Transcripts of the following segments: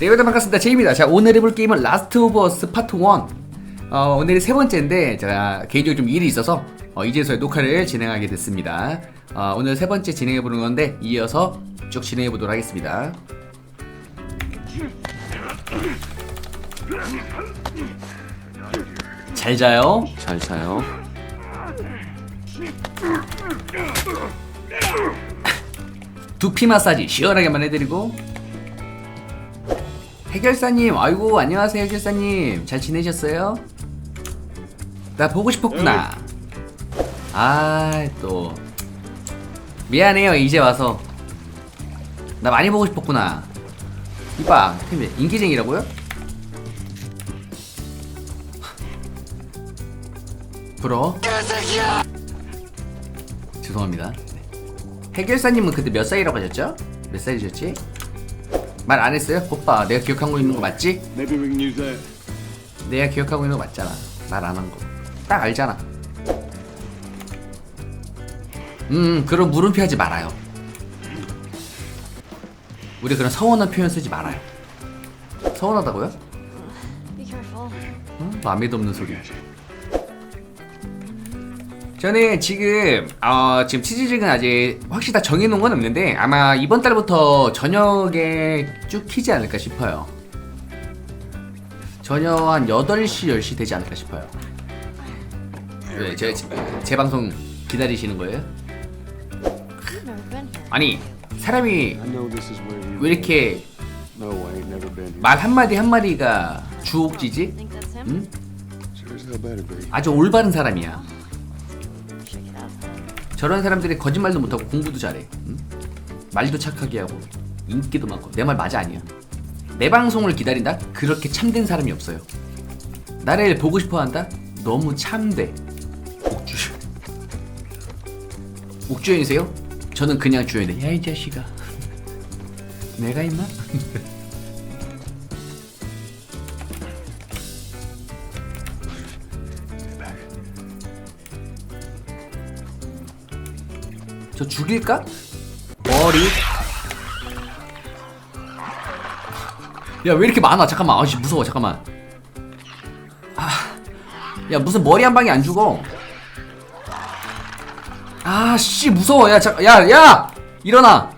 네, 여러분 반갑습니다. 제이입니다. 자, 오늘 해볼 게임은 라스트 오브 어스 파트 1. 어, 오늘이 세 번째인데, 제가 개인적으로 좀 일이 있어서, 어, 이제서야 녹화를 진행하게 됐습니다. 어, 오늘 세 번째 진행해 보는 건데, 이어서 쭉 진행해 보도록 하겠습니다. 잘 자요. 잘 자요. 두피 마사지 시원하게만 해드리고 해결사님 아이고 안녕하세요 해결사님. 잘 지내셨어요? 나 보고 싶었구나. 아 또. 미안해요 이제 와서. 나 많이 보고 싶었구나. 이봐 팀 인기쟁이라고요? 부러 죄송합니다. 해결사님은 그때 몇 살이라고 하셨죠? 몇 살이셨지? 말 안 했어요? 오빠 내가 기억하고 있는 거 맞지? Maybe we can use that. 내가 기억하고 있는 거 맞잖아 말 안 한 거 딱 알잖아 음 그런 물음표 하지 말아요 우리 그런 서운한 표현 쓰지 말아요 서운하다고요? Be careful. 응? 마음에도 없는 소리. 저는 지금 어, 지금 치즈직은 아직 확실히 다 정해놓은 건 없는데 아마 이번 달부터 저녁에 쭉 키지 않을까 싶어요. 저녁 한 8시, 10시 되지 않을까 싶어요. 네, 제, 제, 제 방송 기다리시는 거예요? 아니 사람이. 왜 이렇게. 말 한마디 한마디가 주옥지지? 응? Be. 아주 올바른 사람이야. 저런 사람들이 거짓말도 못하고 공부도 잘해. 응? 말도 착하게 하고 인기도 많고 내 말 맞아 아니야. 내 방송을 기다린다? 그렇게 참된 사람이 없어요. 나를 보고 싶어 한다? 너무 참돼. 옥주. 옥주연이세요? 저는 그냥 주연이다. 야이 자식아. 내가 있나? 저 죽일까? 머리. 야 왜 이렇게 많아? 잠깐만. 아씨 무서워. 잠깐만. 아, 야 무슨 머리 한 방에 안 죽어? 아씨 무서워. 야 잠깐. 야 야. 일어나.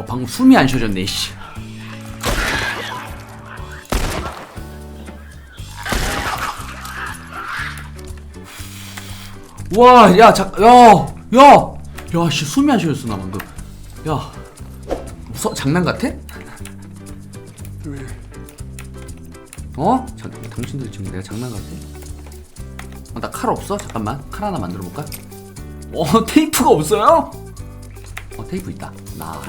어 방금 숨이 안 쉬어졌네 씨. 와, 야, 자, 야, 야, 야, 씨, 숨이 안 쉬어졌어, 나 방금. 야, 무서, 장난 같아? 어? 자, 당신들 지금 내가 장난 같아? 어, 나 칼 없어? 잠깐만, 칼 하나 만들어 볼까? 어, 테이프가 없어요? 어, 테이프 있다. 나,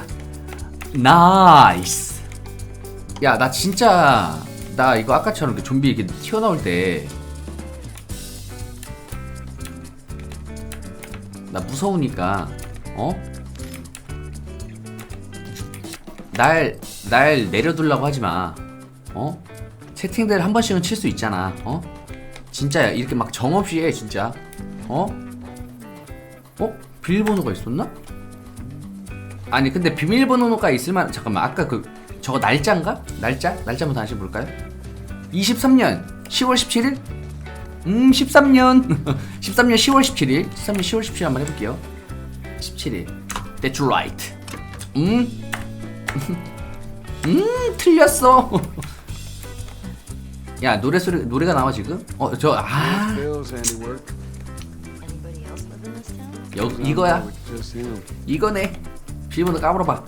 나이스. 야, 나 진짜, 나 이거 아까처럼 그 좀비 이렇게 튀어나올 때, 나 무서우니까 어? 날, 날 내려두려고 하지 마. 어? 채팅들 한 번씩은 칠 수 있잖아. 어? 진짜 이렇게 막 정없이 해, 진짜. 어? 어? 비밀번호가 있었나? 아니, 근데 비밀번호가 있을 만, 잠깐만, 아까 그, 저거 날짜인가? 날짜? 날짜부터 다시 볼까요? 23년 10월 17일? 음 13년 13년 10월 17일 13년 10월 17일 한번 해볼게요 17일 That's right 음? 음 틀렸어 야 노래 소리 노래가 나와 지금? 어저아 이거야. 이거네 비밀번호 까불어봐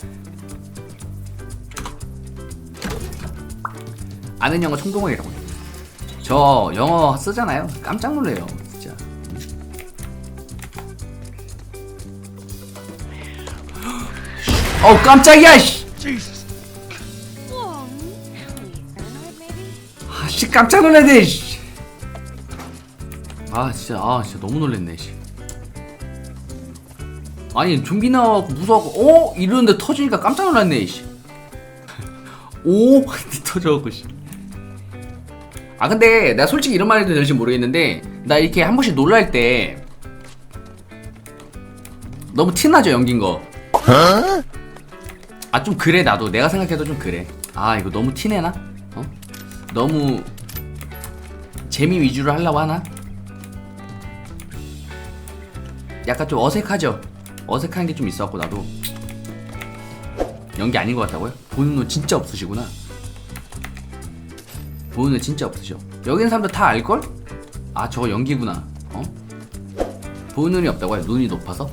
아는 영어 총동원이라고 해. 저 영어 쓰잖아요 깜짝 놀래요 진짜 어우 깜짝이야? 아씨 깜짝 놀랐네 씨. 아 진짜 아 진짜 너무 놀랬네 씨. 아니 좀비 나와갖고 무서워갖고 어? 이러는데 터지니까 깜짝 놀랐네 씨. 오? 터져갖고 씨. 아 근데 내가 솔직히 이런 말 해도 될지 모르겠는데 나 이렇게 한 번씩 놀랄 때 너무 티나죠 연긴 거. 아 좀 그래 나도 내가 생각해도 좀 그래. 아 이거 너무 티내나? 어? 너무 재미 위주로 하려고 하나? 약간 좀 어색하죠. 어색한 게 좀 있어갖고 나도 연기 아닌 것 같다고요? 보는 눈 진짜 없으시구나. 보는 눈 진짜 없으셔. 여기 있는 사람들 다 알걸? 아 저거 연기구나. 어? 보는 눈이 없다고요? 눈이 높아서?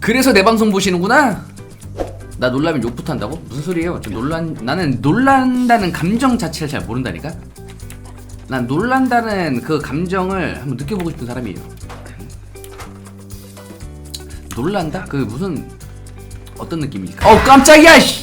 그래서 내 방송 보시는구나? 나 놀라면 욕부터 한다고? 무슨 소리예요? 저 놀란 나는 놀란다는 감정 자체를 잘 모른다니까. 난 놀란다는 그 감정을 한번 느껴보고 싶은 사람이에요. 놀란다? 그 무슨 어떤 느낌일까? 어 깜짝이야! 씨!